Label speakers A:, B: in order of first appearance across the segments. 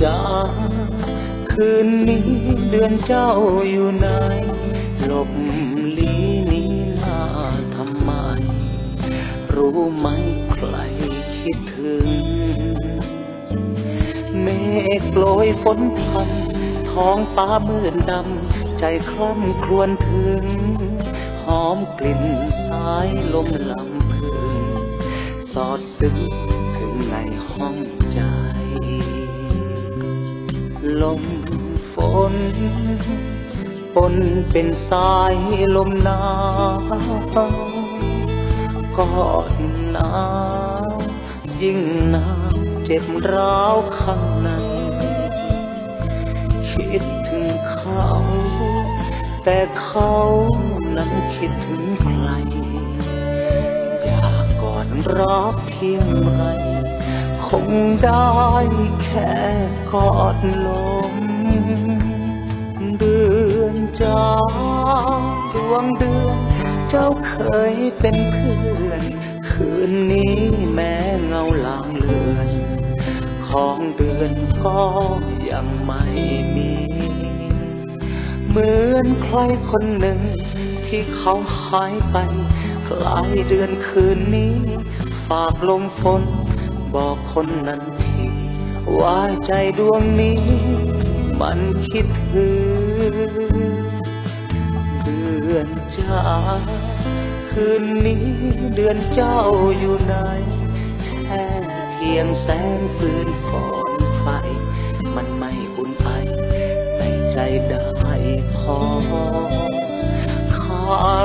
A: จ้าคืนนี้เดือนเจ้าอยู่ไหนหลบลีนี้หน้าทำไม รู้ไหมใครคิดถึง เมฆโปรยฝนพรำท้องฟ้ามืดดำ ใจคล่ำครวญถึง หอมกลิ่นสายลมลำพึง สอดซึ้ง น ปนเป็นสายลมหนาวกอดหนาวยิ่งหนาวเจ็บร้าวข้างใน คิดถึงเขา แต่เขานั้นคิดถึงใคร อยากกอดรักเพียงไรคงได้แค่กอดลม จ้าดวงเดือน เจ้าเคยเป็นเพื่อน คืนนี้แม้เงาลางเลือน ของเดือนก็ยังไม่มี เหมือนใครคนหนึ่ง ที่เขาหายไปคลายเดือนคืนนี้ ฝากลมฝน บอกคนนั้นทีว่าใจดวงนี้ มันคิดถึง เดือนจ้าคืนนี้เดือนเจ้าอยู่ไหนแค่เพียงแสงฟืนฝอนไฟ มันไม่อุ่นไอในใจได้พอข้า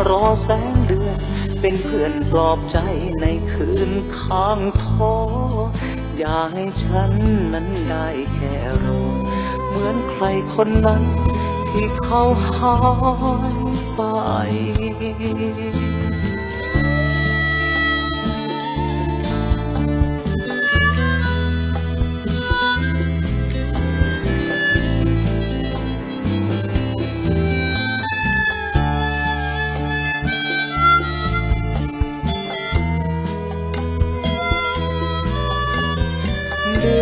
A: รอแสงเดือน เป็นเพื่อนปลอบใจในคืนข้างท้ออย่าให้ฉันนั้นได้แค่รอเหมือนใครคนนั้นที่เขาหาย ไป เดื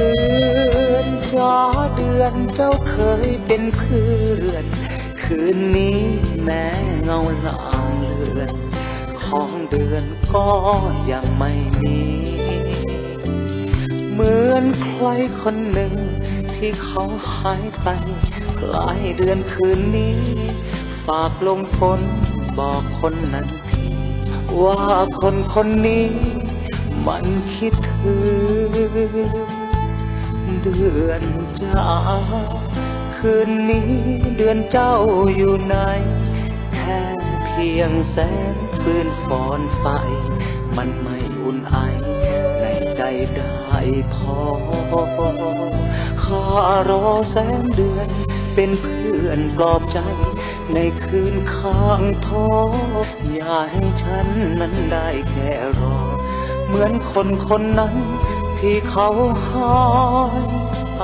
A: อนจ้าเดือนเจ้าเคยเป็นเพื่อน คืนนี้แม้เงาลางเลือนของเดือนก็ยังไม่มี เหมือนใครคนหนึ่งที่เขาหายไปคล้ายเดือนคืนนี้ ฝากลมฝนบอกคนนั้นทีว่าคนคนนี้มันคิดถึงเดือนจ้า คืนนี้เดือนเจ้าอยู่ไหน แค่เพียงแสงฟืนฟอนไฟ มันไม่อุ่นไอ ในใจได้พอข้ารอแสงเดือน เป็นเพื่อนปลอบใจ ในคืนข้างท้ออย่าให้ฉันนั้นได้แค่รอ เหมือนคนคนนั้นที่เขาหายไป